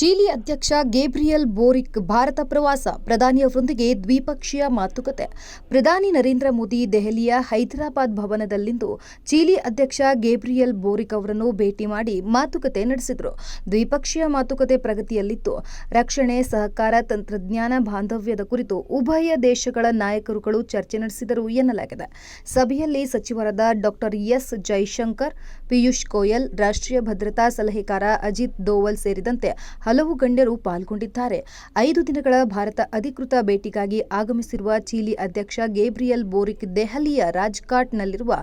ಚೀಲಿ ಅಧ್ಯಕ್ಷ Gabriel boric Bharat ಪ್ರವಾಸ ಪ್ರಧಾನಿಯವರೊಂದಿಗೆ ದ್ವಿಪಕ್ಷೀಯ ಮಾತುಕತೆ. ಪ್ರಧಾನಿ ನರೇಂದ್ರ ಮೋದಿ ದೆಹಲಿಯ ಹೈದರಾಬಾದ್ ಭವನದಲ್ಲಿಂದು ಚೀಲಿ ಅಧ್ಯಕ್ಷ ಗೇಬ್ರಿಯಲ್ ಬೋರಿಕ್ ಅವರನ್ನು ಭೇಟಿ ಮಾಡಿ ಮಾತುಕತೆ ನಡೆಸಿದರು. ದ್ವಿಪಕ್ಷೀಯ ಮಾತುಕತೆ ಪ್ರಗತಿಯಲ್ಲಿತ್ತು. ರಕ್ಷಣೆ, ಸಹಕಾರ, ತಂತ್ರಜ್ಞಾನ, ಬಾಂಧವ್ಯದ ಕುರಿತು ಉಭಯ ದೇಶಗಳ ನಾಯಕರುಗಳು ಚರ್ಚೆ ನಡೆಸಿದರು ಎನ್ನಲಾಗಿದೆ. ಸಭೆಯಲ್ಲಿ ಸಚಿವರಾದ ಡಾಕ್ಟರ್ ಎಸ್. ಜೈಶಂಕರ್, ಪಿಯೂಷ್ ಗೋಯಲ್, ರಾಷ್ಟ್ರೀಯ ಭದ್ರತಾ ಸಲಹೆಗಾರ ಅಜಿತ್ ದೋವಲ್ ಸೇರಿದಂತೆ ಹಲವು ಗಣ್ಯರು ಪಾಲ್ಗೊಂಡಿದ್ದಾರೆ. ಐದು ದಿನಗಳ ಭಾರತ ಅಧಿಕೃತ ಭೇಟಿಗಾಗಿ ಆಗಮಿಸಿರುವ ಚೀಲಿ ಅಧ್ಯಕ್ಷ ಗೇಬ್ರಿಯಲ್ ಬೋರಿಕ್ ದೆಹಲಿಯ ರಾಜ್ಘಾಟ್ನಲ್ಲಿರುವ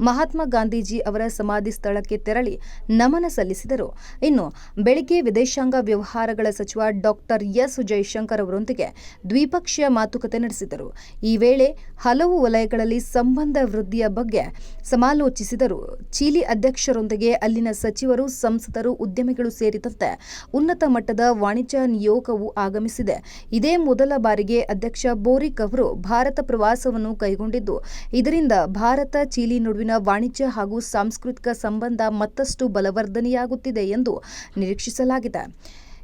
ಮಹಾತ್ಮ ಗಾಂಧೀಜಿ ಅವರ ಸಮಾಧಿ ಸ್ಥಳಕ್ಕೆ ತೆರಳಿ ನಮನ ಸಲ್ಲಿಸಿದರು. ಇನ್ನು ಬೆಳಗ್ಗೆ ವಿದೇಶಾಂಗ ವ್ಯವಹಾರಗಳ ಸಚಿವ ಡಾಕ್ಟರ್ ಎಸ್. ಜೈಶಂಕರ್ ಅವರೊಂದಿಗೆ ದ್ವಿಪಕ್ಷೀಯ ಮಾತುಕತೆ ನಡೆಸಿದರು. ಈ ವೇಳೆ ಹಲವು ವಲಯಗಳಲ್ಲಿ ಸಂಬಂಧ ವೃದ್ಧಿಯ ಬಗ್ಗೆ ಸಮಾಲೋಚಿಸಿದರು. ಚೀಲಿ ಅಧ್ಯಕ್ಷರೊಂದಿಗೆ ಅಲ್ಲಿನ ಸಚಿವರು, ಸಂಸದರು, ಉದ್ಯಮಿಗಳು ಸೇರಿದಂತೆ ಉನ್ನತ ಮಟ್ಟದ ವಾಣಿಜ್ಯ ನಿಯೋಗವು ಆಗಮಿಸಿದೆ. ಇದೇ ಮೊದಲ ಬಾರಿಗೆ ಅಧ್ಯಕ್ಷ ಬೋರಿಕ್ ಅವರು ಭಾರತ ಪ್ರವಾಸವನ್ನು ಕೈಗೊಂಡಿದ್ದು, ಇದರಿಂದ ಭಾರತ, ಚೀಲಿ ನಡುವಿನ ವಾಣಿಜ್ಯ ಹಾಗೂ ಸಾಂಸ್ಕೃತಿಕ ಸಂಬಂಧ ಮತ್ತಷ್ಟು ಬಲವರ್ಧನೆಯಾಗುತ್ತಿದೆ ಎಂದು ನಿರೀಕ್ಷಿಸಲಾಗಿದೆ.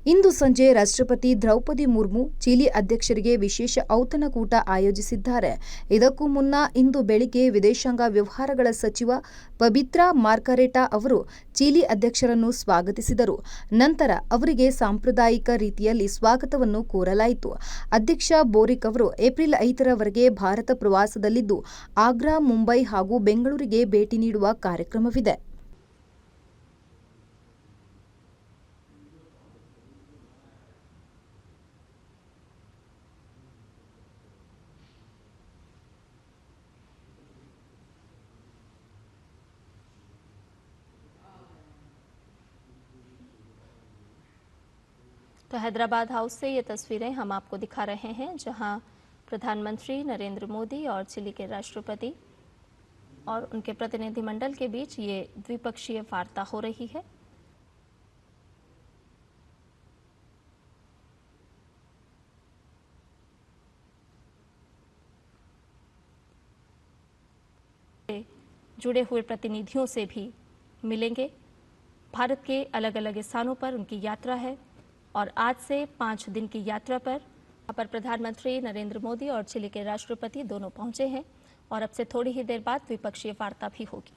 ಇಂದು ಸಂಜೆ ರಾಷ್ಟ್ರಪತಿ ದ್ರೌಪದಿ ಮುರ್ಮು ಚಿಲಿ ಅಧ್ಯಕ್ಷರಿಗೆ ವಿಶೇಷ ಔತಣಕೂಟ ಆಯೋಜಿಸಿದ್ದಾರೆ. ಇದಕ್ಕೂ ಮುನ್ನ ಇಂದು ಬೆಳಿಗ್ಗೆ ವಿದೇಶಾಂಗ ವ್ಯವಹಾರಗಳ ಸಚಿವ ಪಬಿತ್ರಾ ಮಾರ್ಕರೇಟಾ ಅವರು ಚಿಲಿ ಅಧ್ಯಕ್ಷರನ್ನು ಸ್ವಾಗತಿಸಿದರು. ನಂತರ ಅವರಿಗೆ ಸಾಂಪ್ರದಾಯಿಕ ರೀತಿಯಲ್ಲಿ ಸ್ವಾಗತವನ್ನು ಕೋರಲಾಯಿತು. ಅಧ್ಯಕ್ಷ ಬೋರಿಕ್ ಅವರು ಏಪ್ರಿಲ್ ಐದರವರೆಗೆ ಭಾರತ ಪ್ರವಾಸದಲ್ಲಿದ್ದು, ಆಗ್ರಾ, ಮುಂಬೈ ಹಾಗೂ ಬೆಂಗಳೂರಿಗೆ ಭೇಟಿ ನೀಡುವ ಕಾರ್ಯಕ್ರಮವಿದೆ. तो हैदराबाद हाउस से ये तस्वीरें हम आपको दिखा रहे हैं, जहाँ प्रधानमंत्री नरेंद्र मोदी और चिली के राष्ट्रपति और उनके प्रतिनिधिमंडल के बीच ये द्विपक्षीय वार्ता हो रही है। जुड़े हुए प्रतिनिधियों से भी मिलेंगे। भारत के अलग अलग स्थानों पर उनकी यात्रा है। और आज से पाँच दिन की यात्रा पर अपर पर प्रधानमंत्री नरेंद्र मोदी और चिली के राष्ट्रपति दोनों पहुँचे हैं और अब से थोड़ी ही देर बाद द्विपक्षीय वार्ता भी होगी।